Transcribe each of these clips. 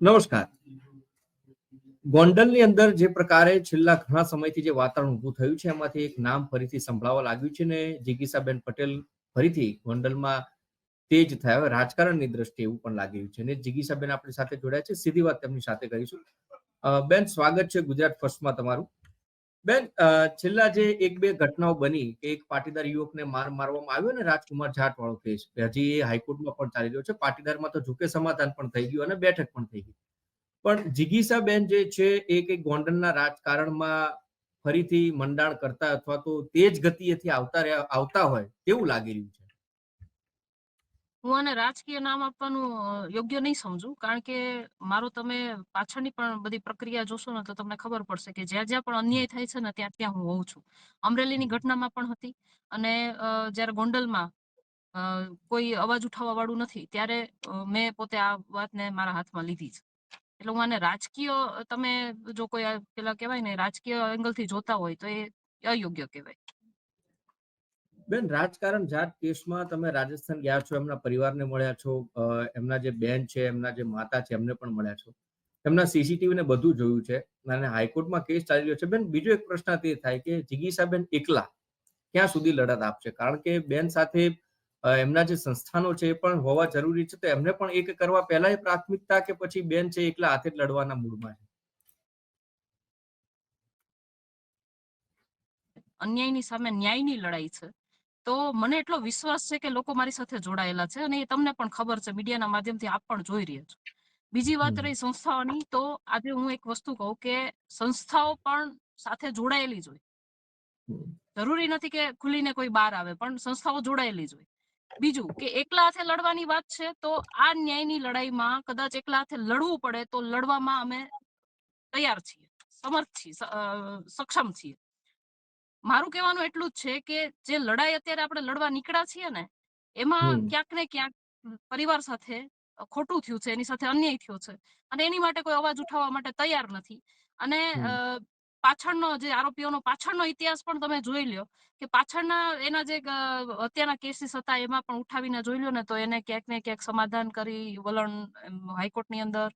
નમસ્કાર. ગોંડલની અંદર જે પ્રકારે છેલ્લા ઘણા સમયથી જે વાતાવરણ ઊભું થયું છે, એમાંથી એક નામ ફરીથી સંભળાવા લાગ્યું છે ને જિગીસાબેન પટેલ ફરીથી ગોંડલમાં તેજ થયા રાજકારણની દ્રષ્ટિએ એવું પણ લાગી રહ્યું છે. ને જિગીસાબેન આપણી સાથે જોડાયા છે. સીધી વાત તેમની સાથે કરીશું. બેન, સ્વાગત છે ગુજરાત ફર્સ્ટમાં તમારું. બેન છેલ્લા જે એક બે ઘટનાઓ બની કે એક પાટીદાર યુવકને માર મારવામાં આવ્યો ને રાજકુમાર જાટ વાળો કેસ હજી એ હાઈકોર્ટમાં પણ ચાલી રહ્યો છે. પાટીદારમાં તો જોકે સમાધાન પણ થઈ ગયું અને બેઠક પણ થઈ ગઈ. પણ જિગીસાબેન જે છે એ કંઈક ગોંડલના રાજકારણમાં ફરીથી મંડાણ કરતા અથવા તો તેજ ગતિએથી આવતા આવતા હોય તેવું લાગી રહ્યું છે? હું આને રાજકીય નામ આપવાનું યોગ્ય નહીં સમજું કારણ કે મારો તમે પાછળની પણ બધી પ્રક્રિયા જોશો ને તો તમને ખબર પડશે કે જ્યાં જ્યાં પણ અન્યાય થાય છે ને ત્યાં ત્યાં હું હોઉં છું. અમરેલીની ઘટનામાં પણ હતી અને જ્યારે ગોંડલમાં અ, કોઈ અવાજ ઉઠાવવા વાળું નથી ત્યારે મેં પોતે આ વાતને મારા હાથમાં લીધી છે. એટલે હું આને રાજકીય તમે જો કોઈ આ પેલા કહેવાય ને રાજકીય એંગલથી જોતા હોય તો એ અયોગ્ય કહેવાય. બેન, રાજકારણ જાત કેસમાં તમે રાજસ્થાન ગયા છો, એમના પરિવારને મળ્યા છો એમના જે બેન છે, એમના જે માતા છે, એમને પણ મળ્યા છો. એમના સીસીટીવી ને બધું જોયું છે અને હાઈકોર્ટમાં કેસ ચાલી રહ્યો છે. બેન, બીજો એક પ્રશ્ન તે થાય કે જિગીસાબેન એકલા ક્યાં સુધી લડત આપશે? કારણ કે બેન સાથે એમના જે સંસ્થાનો છે એ પણ હોવા જરૂરી છે. તો એમને પણ એક કરવા પહેલા એ પ્રાથમિકતા કે પછી બેન છે એકલા હાથે જ લડવાના મૂડમાં છે? અન્યાયની સામે ન્યાયની લડાઈ છે. તો મને એટલો વિશ્વાસ છે કે લોકો મારી સાથે જોડાયેલા છે અને એ તમને પણ ખબર છે મીડિયાના માધ્યમથી આપ પણ જોઈ રહ્યા છો. બીજી વાત રહી સંસ્થાઓની તો આજે હું એક વસ્તુ કહું કે સંસ્થાઓ પણ સાથે જોડાયેલી જ જરૂરી નથી કે ખુલીને કોઈ બહાર આવે પણ સંસ્થાઓ જોડાયેલી જ હોય. બીજું કે એકલા હાથે લડવાની વાત છે તો આ ન્યાયની લડાઈમાં કદાચ એકલા હાથે લડવું પડે તો લડવામાં અમે તૈયાર છીએ સમર્થ છીએ સક્ષમ છીએ. મારું કહેવાનું એટલું જ છે કે જે લડાઈ અત્યારે આપણે લડવા નીકળ્યા છીએ ને એમાં ક્યાંક ને ક્યાંક પરિવાર સાથે ખોટું થયું છે એની સાથે અન્યાય થયો છે અને એની માટે કોઈ અવાજ ઉઠાવવા માટે તૈયાર નથી. અને પાછળનો જે આરોપીઓનો પાછળનો ઇતિહાસ પણ તમે જોઈ લ્યો કે પાછળના એના જે અત્યારના હત્યાના કેસીસ હતા એમાં પણ ઉઠાવીને જોઈ લ્યો ને તો એને ક્યાંક ને ક્યાંક સમાધાન કરી વલણ હાઈકોર્ટની અંદર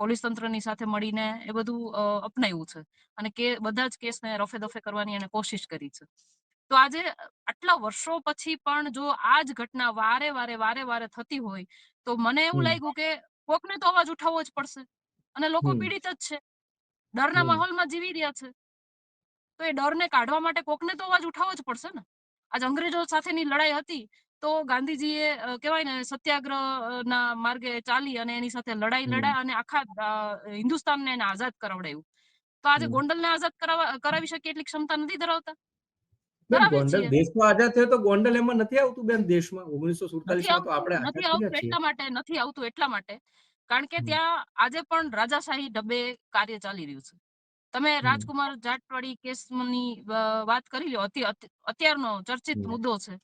પોલીસ તંત્રની સાથે મળીને એ બધું અપનાવ્યું છે. અને કે બધા જ કેસને રફે દફે કરવાની એને કોશિશ કરી છે. તો આજે આટલા વર્ષો પછી પણ જો આ જ ઘટના વારે વારે વારે વારે થતી હોય તો મને એવું લાગ્યું કે કોકને તો અવાજ ઉઠાવવો જ પડશે. અને લોકો પીડિત જ છે. ડરના માહોલમાં જીવી રહ્યા છે. તો એ ડરને કાઢવા માટે કોકને તો અવાજ ઉઠાવવો જ પડશે ને? આજ અંગ્રેજો સાથેની લડાઈ હતી તો ગાંધીજીએ કહેવાય ને સત્યાગ્રહ ના માર્ગે ચાલી અને એની સાથે લડાઈ. લડ્યા અને આખા હિન્દુસ્તાનને એને આઝાદ કરાવડાયું. તો આજે ગોંડલને આઝાદ કરાવવા કરાવી શકીએ એટલી ક્ષમતા નથી ધરાવતા? ગોંડલ દેશમાં આઝાદ થયો તો ગોંડલ એમાં નથી આવતું બેન દેશમાં? ઓગણીસો સુડતાલીસમાં તો આપણે નથી આવતું એટલા માટે નથી આવતું એટલા માટે. કારણ કે ત્યાં આજે પણ રાજાશાહી ડબ્બે કાર્ય ચાલી રહ્યું છે. તમે રાજકુમાર જાટવાડી કેસની વાત કરી અતિ- અત્યારનો ચર્ચિત મુદ્દો છે.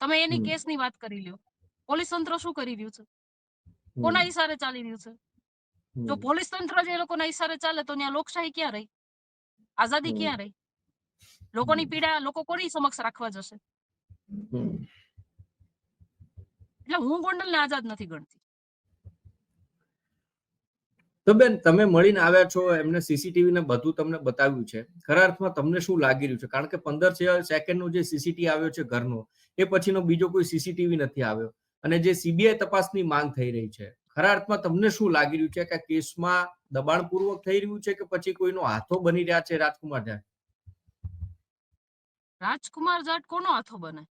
તમે એની. કેસની વાત કરી લ્યો. પોલીસ તંત્ર શું કરી રહ્યું છે? કોના ઈશારે ચાલી રહ્યું છે? જો પોલીસ તંત્ર જે લોકોના ઈશારે ચાલે તો ત્યાં લોકશાહી ક્યાં રહી? આઝાદી ક્યાં રહી? લોકોની પીડા લોકો કોની સમક્ષ રાખવા જશે. એટલે હું ગોંડલને આઝાદ નથી ગણતી. તો બેન તમે મળીને આવ્યા છો એમને સીસીટીવી ને બધું તમને બતાવ્યું છે. ખરા અર્થમાં તમને શું લાગી રહ્યું છે? કારણ કે પંદર સેકન્ડનો જે સીસીટીવી આવ્યો છે ઘરનો એ પછીનો બીજો કોઈ સીસીટીવી નથી આવ્યો. અને જે સીબીઆઈ તપાસની માંગ થઈ રહી છે. ખરા અર્થમાં તમને શું લાગી રહ્યું છે? કે કેસમાં દબાણપૂર્વક થઈ રહ્યું છે કે પછી કોઈનો હાથો બની રહ્યા છે રાજકુમાર જાટ? રાજકુમાર જાટ કોનો હાથો બને?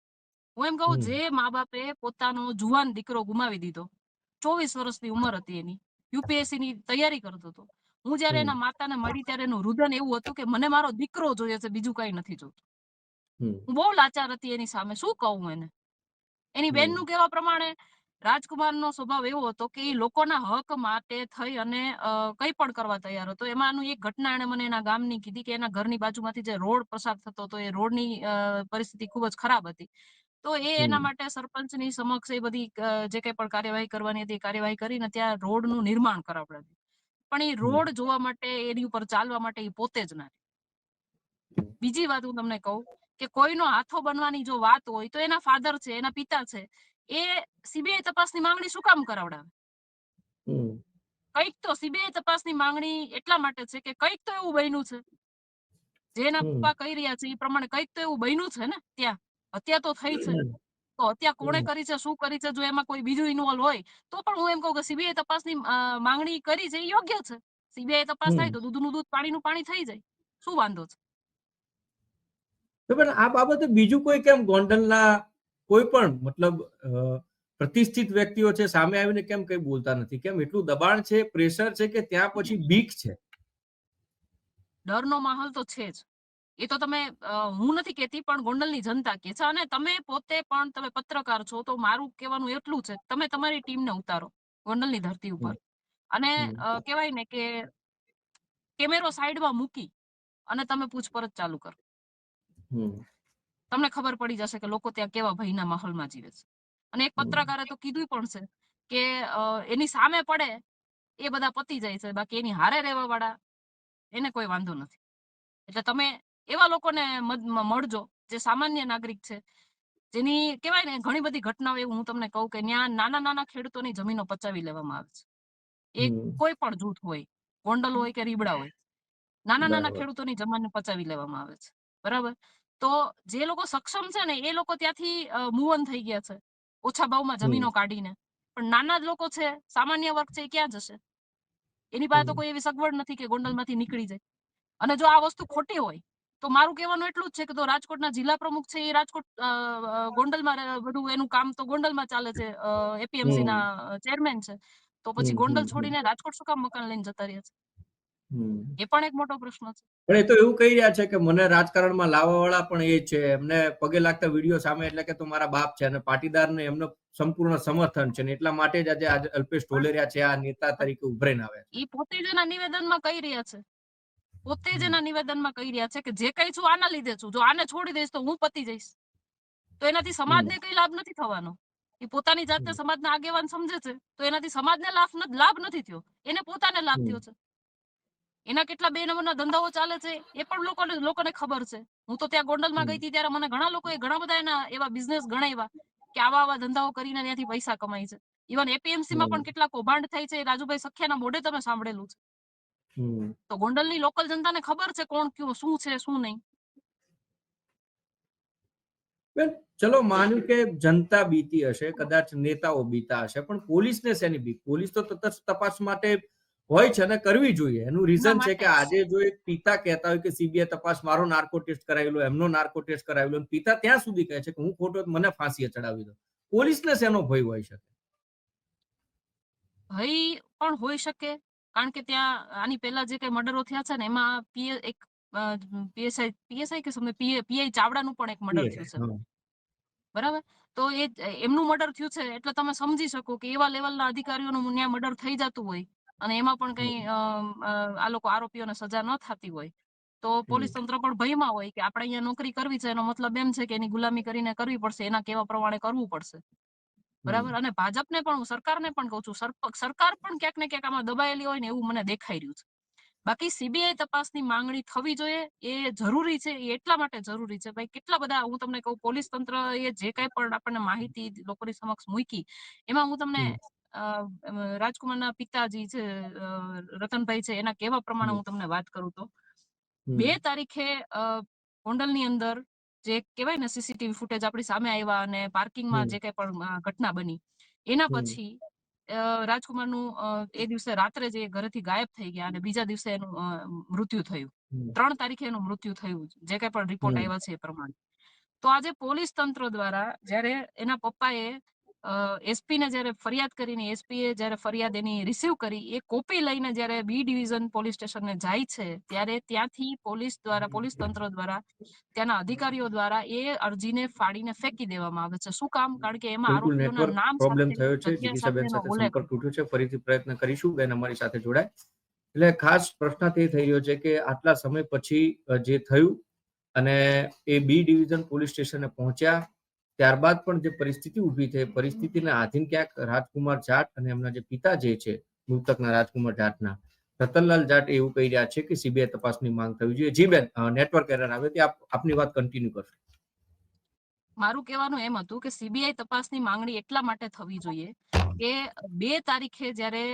હું એમ કહું જે મા બાપે પોતાનો જુવાન દીકરો ગુમાવી દીધો ચોવીસ વર્ષની ઉંમર હતી એની. યુપીએસસી ની તૈયારી કરતો હતો. હું જયારે એના માતાને મળી ત્યારે એનું રુદન એવું હતું કે મને મારો દીકરો જોઈએ છે બીજું કઈ નથી જોતું. હું બહુ લાચાર હતી એની સામે શું કહું એને? એની. બેનનું કહેવા પ્રમાણે રાજકુમારનો સ્વભાવ એવો હતો કે એ લોકોના હક માટે થઈ અને કઈ પણ કરવા તૈયાર હતો. એમાંનું એક ઘટના એને મને એના ગામની કીધી કે એના ઘરની બાજુમાંથી જે રોડ પસાર થતો હતો એ રોડની અ, પરિસ્થિતિ ખૂબ જ ખરાબ હતી. તો એ એના માટે માટે સરપંચની સમક્ષ એ બધી જે કંઈ પણ કાર્યવાહી કરવાની હતી કાર્યવાહી કરીને ત્યાં રોડનું નિર્માણ કરાવડાવ્યું. પણ એ રોડ જોવા માટે એની ઉપર ચાલવા માટે એ પોતે જ ના બીજી વાત હું તમને કહું કે કોઈનો હાથો બનવાની જો વાત હોય તો એના ફાધર છે એના પિતા છે એ સીબીઆઈ તપાસની માંગણી શું કામ કરાવડાવે? કંઈક કંઈક તો સીબીઆઈ તપાસની માંગણી એટલા માટે છે કે કંઈક તો એવું બન્યું છે. જેના પપ્પા કહી રહ્યા છે એ પ્રમાણે કંઈક તો એવું બન્યું છે ને ત્યાં. હત્યા તો થઈ છે. તો હત્યા કોણે કરી છે શું કરી છે જો એમાં કોઈ બીજું ઇન્વોલ્વ હોય તો પણ હું એમ કહું કે સીબીઆઈ તપાસની માંગણી કરી છે એ યોગ્ય છે. સીબીઆઈ તપાસ થાય તો દૂધનું દૂધ પાણીનું પાણી થઈ જાય. શું વાંધો છે? તો પણ આ બાબતે બીજું કોઈ કેમ ગોંડલના કોઈ પણ મતલબ પ્રતિષ્ઠિત વ્યક્તિઓ છે સામે આવીને કેમ કઈ બોલતા નથી? કેમ એટલું દબાણ છે પ્રેશર છે કે ત્યાં પછી બીક છે? ડરનો માહોલ તો છે જ. એ તો તમે હું નથી કહેતી પણ ગોંડલની જનતા કે છે. અને તમે પોતે પણ તમે પત્રકાર છો તો મારું કહેવાનું એટલું છે તમે તમારી ટીમને ઉતારો ગોંડલની ધરતી ઉપર. અને કહેવાય ને કે કેમેરો સાઈડમાં મૂકી અને તમે પૂછપરછ ચાલુ કરો. તમને ખબર પડી જશે કે લોકો ત્યાં કેવા ભયના માહોલમાં જીવે છે. અને એક પત્રકારે તો કીધું પણ છે કે એની સામે પડે એ બધા પતી જાય છે બાકી એની હારે રહેવા વાળા એને કોઈ વાંધો નથી. એટલે તમે એવા લોકોને મળજો જે સામાન્ય નાગરિક છે. જેની કહેવાય ને ઘણી બધી ઘટનાઓ એવું હું તમને કહું કે ત્યાં નાના નાના ખેડૂતોની જમીનો પચાવી લેવામાં આવે છે. એ કોઈ પણ જૂથ હોય ગોંડલ હોય કે રીબડા હોય નાના નાના ખેડૂતોની જમીન પચાવી લેવામાં આવે છે. બરાબર? તો જે લોકો સક્ષમ છે ને એ લોકો ત્યાંથી મૂવન થઈ ગયા છે ઓછા ભાવમાં જમીનો કાઢીને. પણ નાના લોકો છે સામાન્ય વર્ગ છે એ ક્યાં જશે? એની પાસે તો કોઈ એવી સગવડ નથી કે ગોંડલમાંથી નીકળી જાય. અને જો આ વસ્તુ ખોટી હોય તો મારું કહેવાનું એટલું જ છે કે તો રાજકોટના જિલ્લા પ્રમુખ છે એ રાજકોટ ગોંડલમાં બધું એનું કામ તો ગોંડલમાં ચાલે છે એપીએમસી ના ચેરમેન છે. તો પછી ગોંડલ છોડીને રાજકોટ શું કામ મકાન લઈને જતા રહ્યા છે? એ પણ એક મોટો પ્રશ્ન છે. પણ એ તો એવું કહી રહ્યા છે કે મને રાજકારણમાં લાવવા વાળા પણ એ છે. એમને પગે લાગતા વીડિયો સામે એટલે કે તો મારા બાપ છે અને પાટીદારને એમનો સંપૂર્ણ સમર્થન છે ને એટલા માટે જ આજે અલ્પેશ ઢોલેરિયા છે આ નેતા તરીકે ઉભરીને આવે છે. એ પોતે જ એના નિવેદનમાં કહી રહ્યા છે. પોતે જ. એના નિવેદનમાં કહી રહ્યા છે કે જે કઈ છું આના લીધે છું. જો આને છોડી દઈશ તો હું પતી જઈશ. તો એનાથી સમાજને કઈ લાભ નથી થવાનો. એ પોતાની જાતને. સમાજના આગેવાન સમજે છે. તો એનાથી સમાજને લાભ લાભ નથી થયો. એને પોતાને લાભ થયો છે. એના કેટલા બે નંબરના ધંધાઓ ચાલે છે એ પણ લોકોને લોકોને ખબર છે. હું તો ત્યાં ગોંડલમાં. ગઈ હતી ત્યારે મને ઘણા લોકોએ ઘણા બધા એના એવા બિઝનેસ ગણાવ્યા કે આવા આવા ધંધાઓ કરીને ત્યાંથી પૈસા કમાય છે. ઇવન એપીએમસી માં પણ કેટલા કૌભાંડ થાય છે. રાજુભાઈ સખિયાના મોઢે તમે સાંભળેલું છે. તો ગોંડલની લોકલ જનતાને ખબર છે કોણ કયું શું છે શું નહીં? બેન ચલો માન્યું કે જનતા બીતી હશે કદાચ નેતાઓ બીતા હશે પણ પોલીસને શેની બીક? પોલીસ તો તટસ્થ તપાસ માટે હોય છે અને કરવી જોઈએ. એનું રીઝન છે કે આજે જો એક પિતા કહેતા હોય કે સીબીઆઈ તપાસ મારો નાર્કો ટેસ્ટ કરાવેલો એમનો નાર્કો ટેસ્ટ કરાવેલો પિતા ત્યાં સુધી કહે છે કે હું ખોટો મને ફાંસીએ ચડાવી દો. પોલીસને શેનો ભય હોય શકે? ભય પણ હોઈ શકે. કારણ કે ત્યાં આની પહેલા જે કઈ મર્ડરો થયા છે ને એમાં પીએ એક પીએસઆઈ પીએસઆઈ કે સમય પીઆઈ ચાવડાનું પણ એક મર્ડર થયું છે. બરાબર? તો એ એમનું મર્ડર થયું છે એટલે તમે સમજી શકો કે એવા લેવલના અધિકારીઓનું ન્યાય મર્ડર થઈ જતું હોય અને એમાં પણ કઈ આ લોકો આરોપીઓને સજા ન થતી હોય. તો પોલીસ તંત્ર પણ ભયમાં હોય કે આપણે અહીંયા નોકરી કરવી છે એનો મતલબ એમ છે કે એની ગુલામી કરીને કરવી પડશે એના કેવા પ્રમાણે કરવું પડશે. બરાબર? અને ભાજપને પણ હું સરકારને પણ કહું છું સર- સરકાર પણ ક્યાંક ને ક્યાંક આમાં દબાયેલી હોય ને એવું મને દેખાઈ રહ્યું છે. બાકી સીબીઆઈ તપાસની માંગણી થવી જોઈએ એ જરૂરી છે એ એટલા માટે જરૂરી છે. ભાઈ કેટલા બધા હું તમને કહું પોલીસ તંત્ર એ જે કઈ પણ આપણને માહિતી લોકોની સમક્ષ મૂકી એમાં હું તમને રાજકુમારના પિતાજી છે રતનભાઈ છે એના કહેવા પ્રમાણે હું તમને વાત કરું તો. બે તારીખે ગોંડલની અંદર જે કહેવાય ને સીસીટીવી ફૂટેજ આપણી સામે આવ્યા અને પાર્કિંગમાં જે કઈ પણ ઘટના બની. એના પછી અ, રાજકુમારનું અ, એ દિવસે રાત્રે જે ઘરેથી ગાયબ થઈ ગયા અને બીજા દિવસે એનું મૃત્યુ થયું. ત્રણ તારીખે એનું મૃત્યુ થયું જે કઈ પણ રિપોર્ટ આવ્યા છે એ પ્રમાણે. તો આજે પોલીસ તંત્ર દ્વારા જ્યારે એના પપ્પાએ એસપી ને જ્યારે ફરિયાદ કરીને એસપી એ જ્યારે ફરિયાદ એની રિસીવ કરી એ કોપી લઈને જ્યારે બી ડિવિઝન પોલીસ સ્ટેશનને જાય છે ત્યારે ત્યાંથી પોલીસ દ્વારા પોલીસ તંત્ર દ્વારા ત્યાંના અધિકારીઓ દ્વારા એ અરજીને ફાડીને ફેંકી દેવામાં આવે છે. શું કામ? કારણ કે એમાં આરોપીઓના નામ પ્રોબ્લેમ થયો છે. જીગીસાબેન સાથે સંપર્ક તૂટ્યો છે. ફરીથી પ્રયત્ન કરીશું. બેન અમારી સાથે જોડાય. એટલે ખાસ પ્રશ્ન તે થઈ રહ્યો છે કે આટલા સમય પછી જે થયું અને એ બી ડિવિઝન પોલીસ સ્ટેશને પહોંચ્યા ત્યારબાદ પણ જે પરિસ્થિતિ ઊભી થઈ પરિસ્થિતિને આધીન ક્યાંક રાજકુમાર જાટ અને એમના જે પિતા જે છે મૃતકના રાજકુમાર જાટના રતનલાલ જાટ એવું કહી રહ્યા છે કે સીબીઆઈ તપાસની માંગ થવી જોઈએ. જી બેન નેટવર્ક એરર આવે તે આપની વાત કન્ટિન્યુ કરશો. મારું કહેવાનું એમ હતું કે સીબીઆઈ તપાસની માંગણી એટલા માટે થવી જોઈએ કે બે તારીખે જ્યારે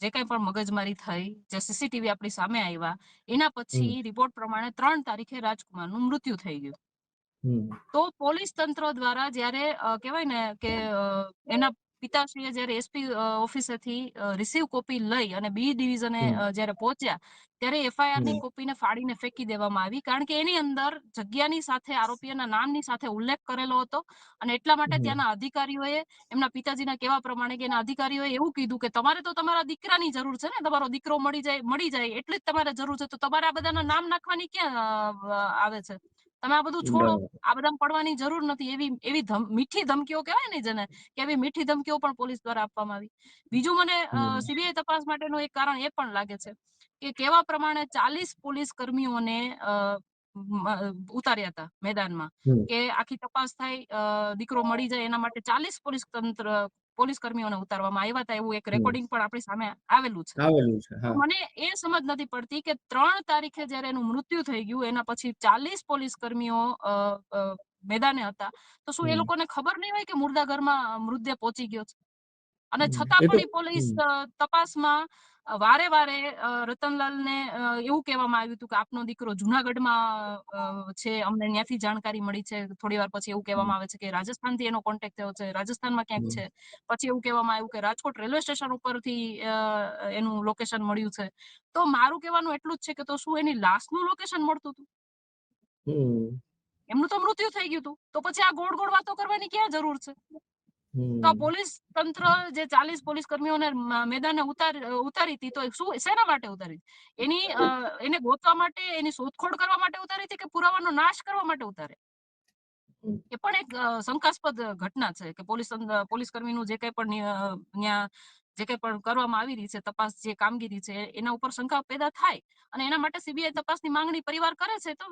જે કઈ પણ મગજમારી થઈ જે સીસીટીવી આપણી સામે આવ્યા એના પછી રિપોર્ટ પ્રમાણે ત્રણ તારીખે રાજકુમારનું મૃત્યુ થઈ ગયું. તો પોલીસ તંત્ર દ્વારા જ્યારે કહેવાય ને કે એના પિતાશ્રીએ જ્યારે એસપી ઓફિસેથી રિસીવ કોપી લઈ અને બી ડિવિઝને. જ્યારે પહોંચ્યા ત્યારે એફઆઈઆરની કોપીને ફાડીને ફેંકી દેવામાં આવી કારણ કે એની અંદર જગ્યાની સાથે આરોપીના નામની સાથે ઉલ્લેખ કરેલો હતો અને એટલા માટે ત્યાંના અધિકારીઓએ એમના પિતાજીના કહેવા પ્રમાણે કે એના અધિકારીઓએ એવું કીધું કે તમારે તો તમારા દીકરાની જરૂર છે ને તમારો દીકરો મળી જાય મળી જાય એટલી જ તમારે જરૂર છે તો તમારે આ બધાના નામ નાખવાની ક્યાં આવે છે? તમે આ બધું છોડો. આ બધા પડવાની જરૂર નથી. એવી એવી મીઠી ધમકીઓ કહેવાય ને જેને કે એવી મીઠી ધમકીઓ પણ પોલીસ દ્વારા આપવામાં આવી. બીજું મને. સીબીઆઈ તપાસ માટેનું એક કારણ એ પણ લાગે છે કે કેવા પ્રમાણે ચાલીસ પોલીસ કર્મીઓને ઉતાર્યા હતા મેદાનમાં. કે આખી તપાસ થાય દીકરો મળી જાય એના માટે ચાલીસ પોલીસ તંત્ર પોલીસ કર્મીઓને ઉતારવામાં આવ્યા હતા એવું એક રેકોર્ડિંગ પણ આપણી સામે આવેલું છે. આવેલું છે મને એ સમજ નથી પડતી કે ત્રણ તારીખે જ્યારે એનું મૃત્યુ થઈ ગયું એના પછી ચાલીસ પોલીસ કર્મીઓ મેદાને હતા તો શું એ. લોકોને ખબર નહીં હોય કે મુર્દાઘરમાં મૃતદેહ પહોંચી ગયો છે? અને છતાં પણ એ પોલીસ તપાસમાં વારે વારે અ, રતનલાલને અ, એવું કહેવામાં આવ્યું હતું કે આપનો દીકરો જુનાગઢમાં છે અમને ત્યાંથી જાણકારી મળી છે. થોડી વાર પછી એવું કહેવામાં આવે છે કે રાજસ્થાનથી એનો કોન્ટેક્ટ થયો છે. રાજસ્થાનમાં ક્યાંક છે. પછી એવું કહેવામાં આવ્યું કે રાજકોટ રેલવે સ્ટેશન ઉપરથી એનું લોકેશન મળ્યું છે. તો મારું કહેવાનું એટલું જ છે કે તો શું એની લાશનું લોકેશન મળતું હતું? એમનું તો મૃત્યુ થઈ ગયું હતું. તો પછી આ ગોળ ગોળ વાતો કરવાની ક્યાં જરૂર છે? તો પોલીસ તંત્ર જે ચાલીસ પોલીસ કર્મીઓને મેદાને ઉતાર હતી તો શું શેના માટે ઉતારી? એની એને ગોતવા માટે એની શોધખોળ કરવા માટે ઉતારી હતી કે પુરાવાનો નાશ કરવા માટે ઉતારે? એ પણ એક શંકાસ્પદ ઘટના છે કે પોલીસ પોલીસ કર્મીનું જે કંઈ પણ ત્યાં જે કંઈ પણ કરવામાં આવી રહી છે તપાસ જે કામગીરી છે એના ઉપર શંકા પેદા થાય અને એના માટે સીબીઆઈ તપાસની માંગણી પરિવાર કરે છે તો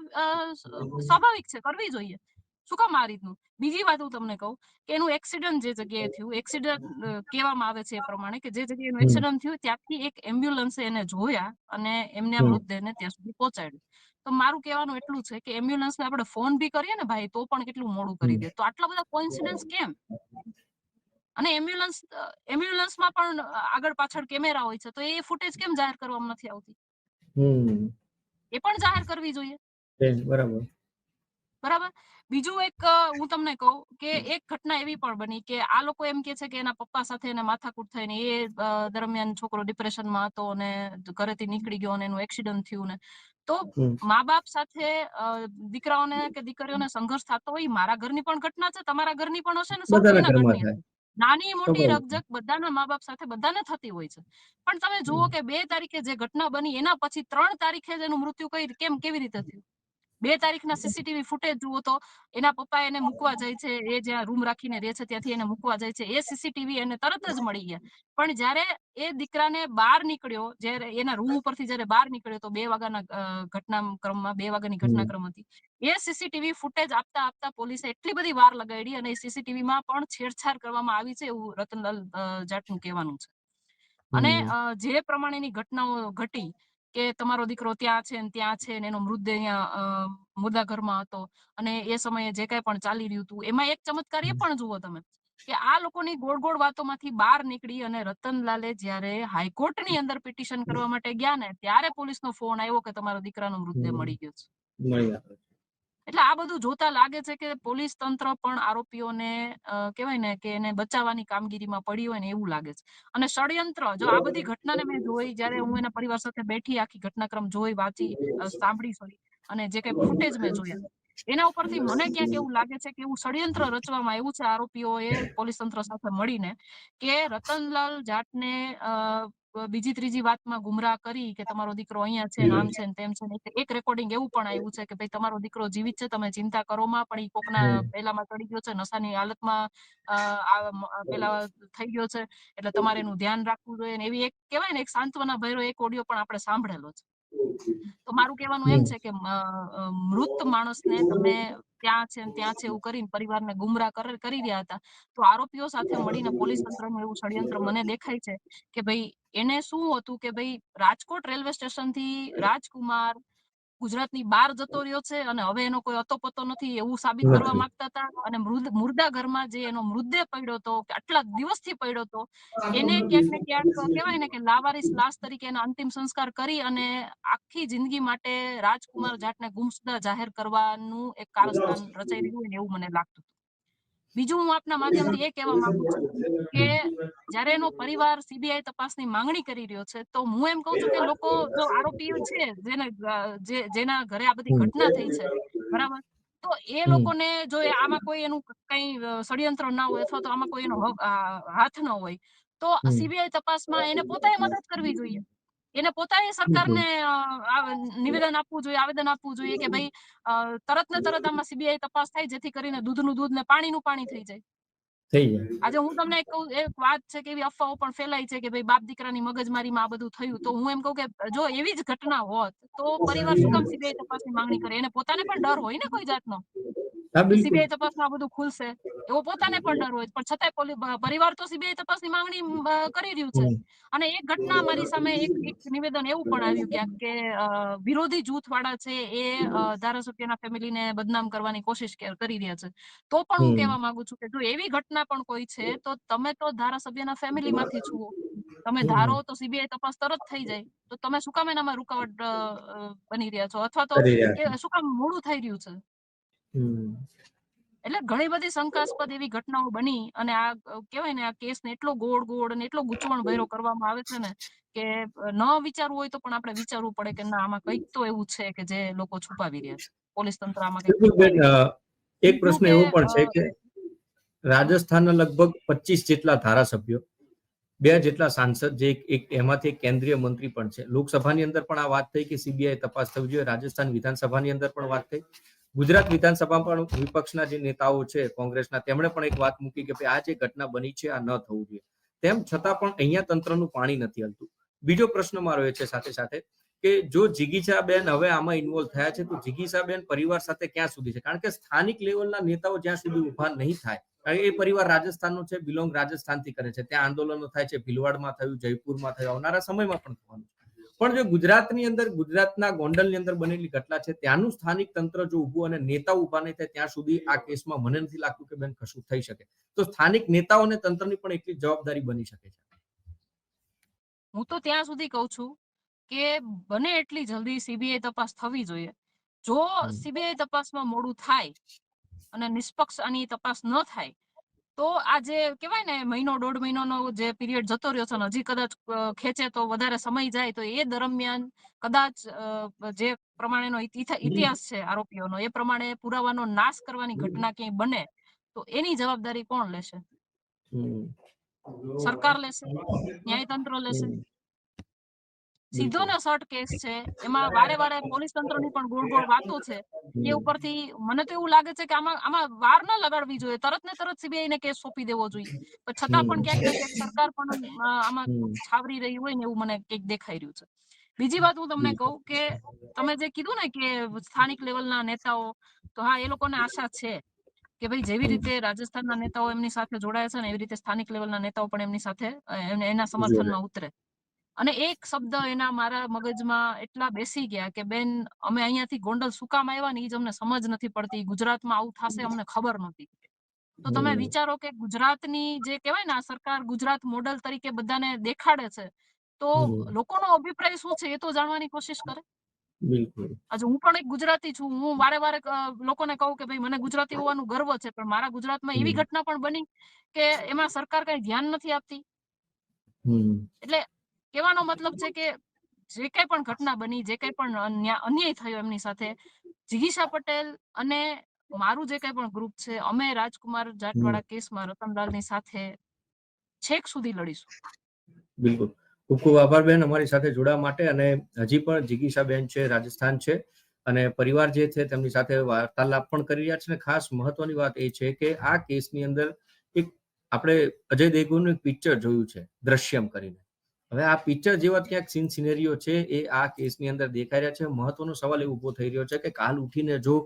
સ્વાભાવિક છે કરવી જોઈએ. શું કામ આ રીતનું? બીજી વાત હું તમને કહું કે એનું એક્સિડન્ટ જે જગ્યાએ થયું એક્સિડન્ટ કહેવામાં આવે છે એ પ્રમાણે કે જે જગ્યાએ એનું એક્સિડન્ટ થયું ત્યાંથી એક એમ્બ્યુલન્સે એને જોયા અને એમને આ મૃતદેહને ત્યાં સુધી પહોંચાડ્યું. તો મારું કહેવાનું એટલું છે કે એમ્બ્યુલન્સને આપણે ફોન બી કરીએ ને ભાઈ તો પણ કેટલું મોડું કરી દે. તો આટલા બધા કોઇન્સિડન્સ કેમ? અને એમ્બ્યુલન્સ એમ્બ્યુલન્સમાં પણ આગળ પાછળ કેમેરા હોય છે તો એ ફૂટેજ કેમ જાહેર કરવામાં નથી આવતી? એ પણ જાહેર કરવી જોઈએ. બરાબર. બરાબર? બીજું એક હું તમને કહું કે એક ઘટના એવી પણ બની કે આ લોકો એમ કે છે કે એના પપ્પા સાથે એને માથાકૂટ થઈને એ દરમિયાન છોકરો ડિપ્રેશનમાં હતો અને ઘરેથી નીકળી ગયો અને એનું એક્સિડન્ટ થયું ને. તો મા બાપ સાથે દીકરાઓને કે દીકરીઓને સંઘર્ષ થતો હોય મારા ઘરની પણ ઘટના છે તમારા ઘરની પણ હશે ને સૌ બધાના કોઈના ઘરમાં ઘરની. નાની મોટી રકજક બધાના મા બાપ સાથે બધાને થતી હોય છે. પણ તમે જુઓ કે બે તારીખે જે ઘટના બની એના પછી ત્રણ તારીખે જ એનું મૃત્યુ કઈ કેમ કેવી રીતે થયું? બે તારીખના સીસીટીવી ફૂટેજ જુઓ તો એના પપ્પા એને મૂકવા જાય છે એ જ્યાં રૂમ રાખીને રહે છે ત્યાંથી એને મૂકવા જાય છે એ સીસીટીવી એને તરત જ મળી ગયા. પણ જયારે એ દીકરાને બહાર નીકળ્યો જયારે એના રૂમ ઉપરથી જયારે બહાર નીકળ્યો તો બે વાગ્યાના ઘટનાક્રમમાં બે વાગ્યાની. ઘટનાક્રમ હતી. એ સીસીટીવી ફૂટેજ આપતા આપતા પોલીસે એટલી બધી વાર લગાડી અને સીસીટીવીમાં સીસીટીવી માં પણ છેડછાડ કરવામાં આવી છે એવું રતનલાલ જાટનું કહેવાનું છે. અને જે પ્રમાણેની ઘટનાઓ ઘટી કે તમારો દીકરો ત્યાં છે ને ત્યાં છે ને એનો મૃતદેહ અહીંયા મુર્દા ઘરમાં હતો અને એ સમયે જે કાંઈ પણ ચાલી રહ્યું હતું એમાં એક ચમત્કાર એ પણ જુઓ તમે કે આ લોકોની ગોળ ગોળ વાતોમાંથી બહાર નીકળી અને રતનલાલે જ્યારે હાઈકોર્ટની અંદર પિટિશન કરવા માટે ગયા ને ત્યારે પોલીસનો ફોન આવ્યો કે તમારા દીકરાનો મૃતદેહ મળી ગયો છે. એટલે આ બધું જોતા લાગે છે કે પોલીસ તંત્ર પણ આરોપીઓને કહેવાય ને કે એને બચાવવાની કામગીરીમાં પડી હોય ને એવું લાગે છે. અને ષડયંત્ર, જો આ બધી ઘટનાને મેં જોઈ, જયારે હું એના પરિવાર સાથે બેઠી આખી ઘટનાક્રમ જોઈ, વાંચી સાંભળી, સોરી, અને જે કઈ ફૂટેજ મેં જોયા એના ઉપરથી મને ક્યાંક એવું લાગે છે કે એવું ષડયંત્ર રચવામાં આવ્યું છે આરોપીઓએ પોલીસ તંત્ર સાથે મળીને કે રતનલાલ જાટને બીજી ત્રીજી વાતમાં ગુમરાહ કરી કે તમારો દીકરો અહીંયા છે આમ છે ને તેમ છે ને એક- રેકોર્ડિંગ એવું પણ આવ્યું છે કે ભાઈ તમારો દીકરો જીવિત છે તમે ચિંતા કરો માં પણ ઈ કોકના. પેલામાં ચડી ગયો છે નશાની હાલતમાં પેલા થઈ ગયો છે એટલે તમારે એનું ધ્યાન રાખવું જોઈએ ને એવી એક કહેવાય ને એક સાંત્વના ભયરો એક ઓડિયો પણ આપણે સાંભળેલો છે. તો મારું કહેવાનું એમ છે કે મૃત માણસને તમે ત્યાં છે ત્યાં છે એવું કરીને પરિવારને ગુમરાહ કરી રહ્યા હતા. તો આરોપીઓ સાથે મળીને પોલીસ તંત્રનું એવું ષડયંત્ર મને દેખાય છે કે ભાઈ એને શું હતું કે ભાઈ રાજકોટ રેલવે સ્ટેશનથી રાજકુમાર ગુજરાતની બહાર જતો રહ્યો છે અને હવે એનો કોઈ અતોપતો નથી એવું સાબિત કરવા માંગતા હતા. અને મુર્દા ઘરમાં જે એનો મૃતદેહ પડ્યો હતો આટલા દિવસથી પડ્યો હતો એને ક્યાંક ને ક્યાંક કહેવાય ને કે લાવારીસ લાશ તરીકે એના અંતિમ સંસ્કાર કરી અને આખી જિંદગી માટે રાજકુમાર જાટને ગુમસુદા જાહેર કરવાનું એક કારસ્તાન રચાઈ રહ્યું હોય એવું મને લાગતું બીજું હું આપના માધ્યમથી એ કહેવા માંગુ છું કે જ્યારે એનો પરિવાર સીબીઆઈ તપાસની માંગણી કરી રહ્યો છે તો હું એમ કહું છું કે લોકો જો આરોપીઓ છે જેને જેના ઘરે આ બધી ઘટના થઈ છે બરાબર? તો એ લોકોને જો આમાં કોઈ એનું કઈ ષડયંત્ર ના હોય અથવા તો આમાં કોઈ એનો હાથ ન હોય તો સીબીઆઈ તપાસમાં એને પોતાએ મદદ કરવી જોઈએ. એને પોતાએ સરકારને નિવેદન આપવું જોઈએ આવેદન આપવું જોઈએ કે ભાઈ તરત ને તરત આમાં સીબીઆઈ તપાસ થાય જેથી કરીને દૂધનું દૂધ ને પાણીનું પાણી થઈ જાય. થઈ જાય. આજે હું તમને એક કહું એક વાત છે કે એવી અફવાઓ પણ ફેલાય છે કે ભાઈ બાપ દીકરાની મગજમારીમાં આ બધું થયું. તો હું એમ કહું કે જો એવી જ ઘટના હોત તો પરિવાર શું કામ સીબીઆઈ તપાસની માંગણી કરે? એને પોતાને પણ ડર હોય ને કોઈ જાતનો? સીબીઆઈ તપાસમાં આ બધું ખુલશે? એવો પોતાને પણ ડર હોય પણ છતાંય પરિવાર તો સીબીઆઈ તપાસની માંગણી કરી રહ્યું છે. અને એક ઘટના મારી સામે એક એક નિવેદન એવું પણ આવ્યું ક્યાંક કે વિરોધી જૂથ વાળા છે એ ધારાસભ્યના ફેમિલીને બદનામ કરવાની કોશિશ કરી રહ્યા છે. તો પણ હું. કહેવા માંગુ છું કે જો એવી ઘટના પણ કોઈ છે તો તમે તો ધારાસભ્યના ફેમિલી માંથી છો તમે ધારો તો સીબીઆઈ તપાસ તરત થઈ જાય. તો તમે શું કામ એનામાં રૂકાવટ બની રહ્યા છો? અથવા તો શું કામ મોડું થઈ રહ્યું છે. એટલે ઘણી બધી શંકાસ્પદ એવી ઘટનાઓ બની અને આ કેવાય કહેવાય ને આ કેસને એટલો ગોળ ગોળ અને એટલો ગૂંચવણ ભર્યો કરવામાં આવે છે ને કે ન વિચારવું હોય તો પણ આપણે વિચારવું પડે કે ના આમાં કંઈક તો એવું છે કે જે લોકો છુપાવી રહ્યા છે. પોલીસ તંત્ર આમાં એક પ્રશ્ન એવો પણ છે કે રાજસ્થાનના લગભગ પચીસ જેટલા ધારાસભ્યો બે જેટલા સાંસદ જે એક- એમાંથી કેન્દ્રીય મંત્રી પણ છે. લોકસભાની અંદર પણ આ વાત થઈ કે સીબીઆઈ તપાસ થવી જોઈએ રાજસ્થાન વિધાનસભાની અંદર પણ વાત થઈ. ગુજરાત વિધાનસભામાં પણ વિપક્ષના જે નેતાઓ છે, કોંગ્રેસના, તેમણે પણ એક વાત મૂકી કે આ જે ઘટના બની છે, આ ન થવું જોઈએ. તેમ છતાં પણ અહીંયા તંત્રનું પાણી નથી હલતું. બીજો પ્રશ્ન મારો એ છે સાથે સાથે કે જો જિગીશાબેન હવે આમાં ઇન્વોલ્વ થયા છે, તો જીગીશાબેન પરિવાર સાથે ક્યાં સુધી છે? કારણ કે સ્થાનિક લેવલના નેતાઓ જ્યાં સુધી ઊભા નહીં થાય એ પરિવાર રાજસ્થાનનો છે બિલોંગ રાજસ્થાનથી કરે છે. ત્યાં આંદોલનો થાય છે, ભીલવાડમાં થયું, જયપુરમાં થયું, આવનારા સમયમાં પણ થવાનું છે. પણ જો ગુજરાતની અંદર ગુજરાતના ગોંડલની અંદર બનેલી ઘટના છે ત્યાંનું સ્થાનિક તંત્ર જો ઊભું અને નેતા ઊભા નહીં થાય ત્યાં સુધી આ કેસમાં મને નથી લાગતું કે બેન કશું થઈ શકે. તો સ્થાનિક નેતાઓ અને તંત્રની પણ એટલી જવાબદારી બની શકે છે. હું તો ત્યાં સુધી કહું છું કે બને એટલી જલ્દી સીબીઆઈ તપાસ થવી જોઈએ. જો સીબીઆઈ તપાસમાં મોડું થાય અને નિષ્પક્ષ આની તપાસ ન થાય તો આ જે કહેવાય ને મહિનો દોઢ મહિનાનો જે પીરિયડ જતો રહ્યો છે હજી કદાચ ખેંચે તો વધારે સમય જાય તો એ દરમિયાન કદાચ જે પ્રમાણેનો ઇતિહાસ છે આરોપીઓનો એ પ્રમાણે પુરાવાનો નાશ કરવાની ઘટના ક્યાંય બને તો એની જવાબદારી કોણ લેશે? સરકાર લેશે? ન્યાયતંત્ર લેશે. સીધો. ને સટ કેસ છે. એમાં વારે વારે પોલીસ તંત્રની પણ ગોળ ગોળ વાતો છે એ. ઉપરથી મને તો એવું લાગે છે કે આમાં આમાં વાર ન લગાડવી જોઈએ. તરત ને તરત સીબીઆઈ ને કેસ સોંપી દેવો જોઈએ. પણ છતાં પણ ક્યાંક ને ક્યાંક સરકાર પણ આમાં છાવરી રહી હોય ને એવું મને કંઈક દેખાઈ રહ્યું છે. બીજી વાત હું તમને કહું કે તમે જે કીધું ને કે સ્થાનિક લેવલના નેતાઓ તો હા એ લોકોને આશા છે કે ભાઈ જેવી રીતે રાજસ્થાનના નેતાઓ એમની સાથે જોડાયા છે ને એવી રીતે સ્થાનિક લેવલના નેતાઓ પણ એમની સાથે એના સમર્થનમાં ઉતરે. અને એક શબ્દ એના મારા મગજમાં એટલા બેસી ગયા કે બેન અમે અહીંયાથી ગોંડલ શું કામ આવ્યા ને એ જ અમને સમજ નથી પડતી. ગુજરાતમાં આવું થશે અમને ખબર નથી તો તમે વિચારો કે ગુજરાતની જે કહેવાય ને આ સરકાર ગુજરાત મોડલ તરીકે બધાને દેખાડે છે તો લોકોનો અભિપ્રાય શું છે એ તો જાણવાની કોશિશ કરે? આજે હું પણ એક ગુજરાતી છું. હું વારે વારે લોકોને કહું કે ભાઈ મને ગુજરાતી હોવાનું ગર્વ છે પણ મારા ગુજરાતમાં એવી ઘટના પણ બની કે એમાં સરકાર કઈ ધ્યાન નથી આપતી. એટલે કહેવાનો મતલબ છે કે જે કઈ પણ ઘટના બની જે કઈ પણ અન્યા- અન્યાય થયો એમની સાથે જિગીશા પટેલ અને મારું જે કઈ પણ ગ્રુપ છે અમે રાજકુમાર જાટવાળા કેસમાં રતનલાલની સાથે છેક સુધી લડીશું. બિલકુલ. ખૂબ ખૂબ આભાર બેન અમારી સાથે જોડાવા માટે અને હજી પણ જિગીશા બેન છે રાજસ્થાન છે અને પરિવાર જે છે તેમની સાથે વાર્તાલાપ પણ કરી રહ્યા છે અને ખાસ મહત્વની વાત એ છે કે આ કેસની અંદર એક આપણે અજય દેવગનનું એક પિક્ચર જોયું છે દ્રશ્યમ કરીને. હવે આ પિક્ચર જેવા ક્યાંક સીન સિનેરીઓ છે, એ આ કેસની અંદર દેખાઈ રહ્યા છે. મહત્વનો સવાલ એ ઊભો થઈ રહ્યો છે કે કાલ ઉઠીને જો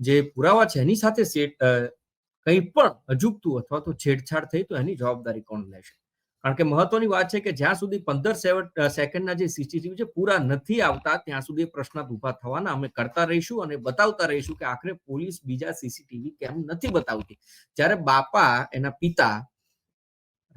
જે પુરાવા છે, એની સાથે કંઈ પણ અજુગતું અથવા તો છેડછાડ થઈ તો એની જવાબદારી કોણ લેશે? કારણ કે મહત્વની વાત છે કે જ્યાં સુધી પંદર સેકન્ડના જે સીસીટીવી છે, પૂરા નથી આવતા, ત્યાં સુધી પ્રશ્ન ઊભા થવાના. અમે કરતા રહીશું અને બતાવતા રહીશું કે આખરે પોલીસ બીજા સીસીટીવી કેમ નથી બતાવતી. જ્યારે બાપા, એના પિતા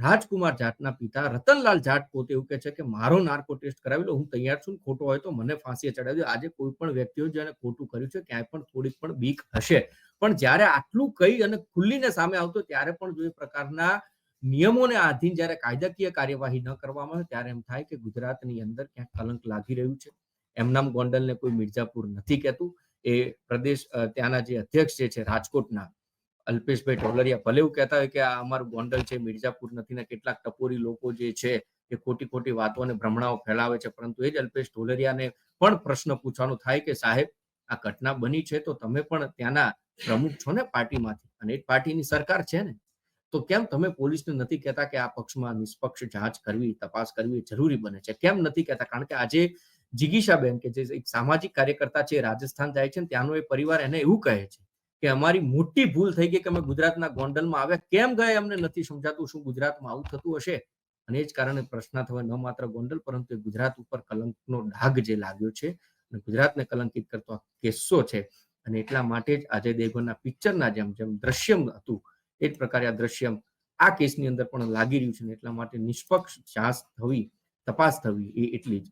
રાજકુમાર જાટના પિતા રતનલાલ જાટ પોતે એવું કહે છે કે, મારો નાર્કો ટેસ્ટ કરાવી લો, હું તૈયાર છું ખોટો હોય તો મને ફાંસીએ ચડાવી દો. આજે કોઈ પણ વ્યક્તિઓ જેને ખોટું કર્યું છે, ક્યાંય પણ થોડીક પણ બીક હશે. પણ જ્યારે આટલું કહી અને ખુલ્લીને સામે આવતો ત્યારે પણ જો એ પ્રકારના નિયમોને આધીન જ્યારે કાયદાકીય કાર્યવાહી ન કરવામાં આવે, ત્યારે એમ થાય કે ગુજરાતની અંદર ક્યાંક કલંક લાગી રહ્યું છે. એમનામ ગોંડલને કોઈ મિર્જાપુર નથી કહેતું. એ પ્રદેશ ત્યાંના જે અધ્યક્ષ જે છે, રાજકોટના અલ્પેશભાઈ ઢોલરિયા, ભલે એવું કહેતા હોય કે આ અમારું ગોંડલ છે મિર્જાપુર નથી ને કેટલાક ટપોરી લોકો જે છે, એ ખોટી ખોટી વાતો અને ભ્રમણાઓ ફેલાવે છે. પરંતુ એ જ અલ્પેશ ઢોલરિયાને પણ પ્રશ્ન પૂછવાનો થાય કે સાહેબ, આ ઘટના બની છે તો તમે પણ ત્યાંના પ્રમુખ છો ને પાર્ટીમાંથી? અને એ પાર્ટીની સરકાર છે ને? તો કેમ તમે પોલીસને નથી કહેતા કે આ પક્ષમાં નિષ્પક્ષ જાંચ કરવી, તપાસ કરવી જરૂરી બને છે? કેમ નથી કહેતા? કારણ કે આજે જિગીશાબેન, કે જે એક સામાજિક કાર્યકર્તા છે રાજસ્થાન જાય છે ત્યાંનો એ પરિવાર એને એવું કહે છે કે અમારી મોટી ભૂલ થઈ ગઈ કે અમે ગુજરાતના ગોંડલમાં આવ્યા. કેમ ગયા અમને નથી સમજાતું શું ગુજરાતમાં આવું થતું હશે? અને એ જ કારણે પ્રશ્ન થવા ન માત્ર ગોંડલ, પરંતુ ગુજરાત ઉપર કલંકનો ડાઘ જે લાગ્યો છે અને ગુજરાતને કલંકિત કરતો આ કેસો છે. અને એટલા માટે જ અજય દેવગનના પિક્ચરના જેમ જેમ દ્રશ્યમ હતું, એ જ પ્રકારે આ દ્રશ્યમ આ કેસની અંદર પણ લાગી રહ્યું છે એટલા માટે નિષ્પક્ષ જાંચ થવી, તપાસ થવી એ એટલી જ